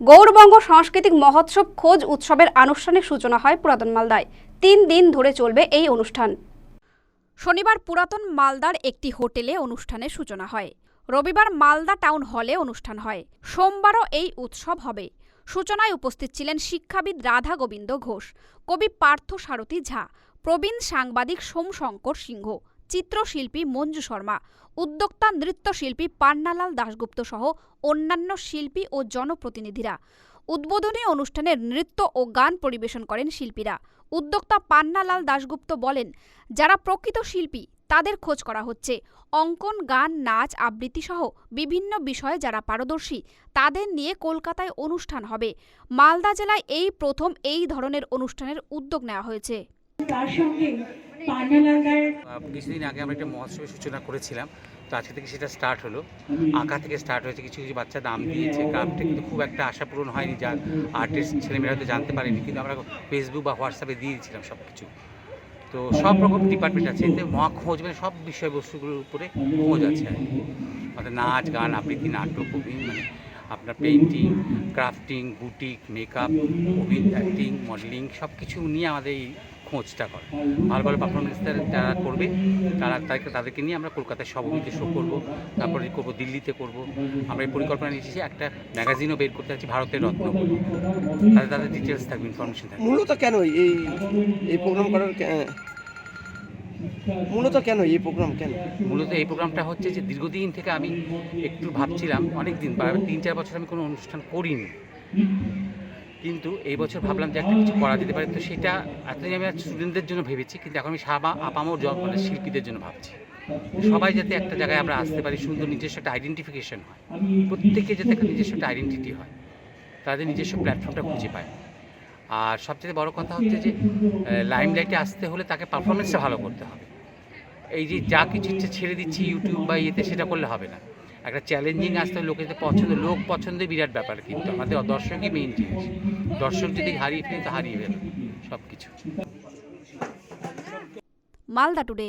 গৌরবঙ্গ সাংস্কৃতিক মহোৎসব খোঁজ উৎসবের আনুষ্ঠানিক সূচনা হয় পুরাতন মালদায়। তিন দিন ধরে চলবে এই অনুষ্ঠান। শনিবার পুরাতন মালদার একটি হোটেলে অনুষ্ঠানের সূচনা হয়। রবিবার মালদা টাউন হলে অনুষ্ঠান হয়। সোমবারও এই উৎসব হবে। সূচনায় উপস্থিত ছিলেন শিক্ষাবিদ রাধা গোবিন্দ ঘোষ, কবি পার্থ সারথী ঝা, প্রবীণ সাংবাদিক সোমশঙ্কর সিংহ চিত্রশিল্পী মঞ্জু শর্মা, উদ্যোক্তা নৃত্যশিল্পী পান্নালাল দাশগুপ্ত সহ অন্যান্য শিল্পী ও জনপ্রতিনিধিরা। উদ্বোধনী অনুষ্ঠানের নৃত্য ও গান পরিবেশন করেন শিল্পীরা। উদ্যোক্তা পান্নালাল দাশগুপ্ত বলেন, যারা প্রকৃত শিল্পী, তাদের খোঁজ করা হচ্ছে। অঙ্কন, গান, নাচ, আবৃত্তি সহ বিভিন্ন বিষয়ে যারা পারদর্শী, তাদের নিয়ে কলকাতায় অনুষ্ঠান হবে। মালদা জেলায় এই প্রথম এই ধরনের অনুষ্ঠানের উদ্যোগ নেওয়া হয়েছে। তার সঙ্গে কিছুদিন আগে আমরা একটা মহোৎসবের সূচনা করেছিলাম তো আজকে থেকে সেটা স্টার্ট হলো। আঁকা থেকে স্টার্ট হয়েছে কিছু কিছু বাচ্চা নাম দিয়েছে ক্রাফটে কিন্তু খুব একটা আশা পূরণ হয়নি যার আর্টিস্ট ছেলেমেয়েরা হয়তো জানতে পারেনি কিন্তু আমরা ফেসবুক বা হোয়াটসঅ্যাপে দিয়ে দিয়েছিলাম সব কিছু তো সব রকম ডিপার্টমেন্ট আছে এতে মহা খোঁজ মানে সব বিষয়বস্তুগুলোর উপরে খোঁজ আছে আর কি। আমাদের নাচ গান আবৃত্তি নাটক মানে আপনার পেইন্টিং ক্রাফটিং বুটিক মেকআপ অভিনয় অ্যাক্টিং মডেলিং সব কিছু নিয়ে আমাদের এই খোঁজটা করে। ভালো ভালো পারফরমেন্স যারা করবে তারা তাদেরকে তাদেরকে নিয়ে আমরা কলকাতায় সভাপতি শো করব তারপরে করব দিল্লিতে করব। আমরা এই পরিকল্পনা নিয়েছি একটা ম্যাগাজিনও বের করতে যাচ্ছি ভারতের রত্ন। তাদের তাদের ডিটেলস থাকবে ইনফরমেশন থাকবে। মূলত কেন এই এই প্রোগ্রাম করার মূলত কেন এই প্রোগ্রাম কেন? মূলত এই প্রোগ্রামটা হচ্ছে যে দীর্ঘদিন থেকে আমি একটু ভাবছিলাম অনেক দিন তিন চার বছর আমি কোনো অনুষ্ঠান করিনি। কিন্তু এই বছর ভাবলাম যে একটা কিছু করা যেতে পারে। তো সেটা এতদিন আমি স্টুডেন্টদের জন্য ভেবেছি, কিন্তু এখন আমি সাবা আপামর জ- মানে শিল্পীদের জন্য ভাবছি। সবাই যাতে একটা জায়গায় আমরা আসতে পারি, সুন্দর নিজস্ব একটা আইডেন্টিফিকেশন হয়। প্রত্যেকে যাতে একটা নিজস্ব একটা আইডেন্টিটি হয়, তাদের নিজস্ব প্ল্যাটফর্মটা খুঁজে পায়। আর সবচেয়ে বড় কথা হচ্ছে যে লাইম লাইমলাইটে আসতে হলে তাকে পারফরমেন্সটা ভালো করতে হবে। এই যে যা কিছু ইচ্ছে ছেড়ে দিচ্ছি ইউটিউব বা ইয়েতে, সেটা করলে হবে না। একটা চ্যালেঞ্জিং আসতে লোকে যদি পছন্দ, লোক পছন্দের বিরাট ব্যাপার কিন্তু। আমাদের দর্শকই মেইন জিনিস। দর্শক যদি হারিয়ে ফেলে তো হারিয়ে ফেলে সব কিছু মালদা টুডে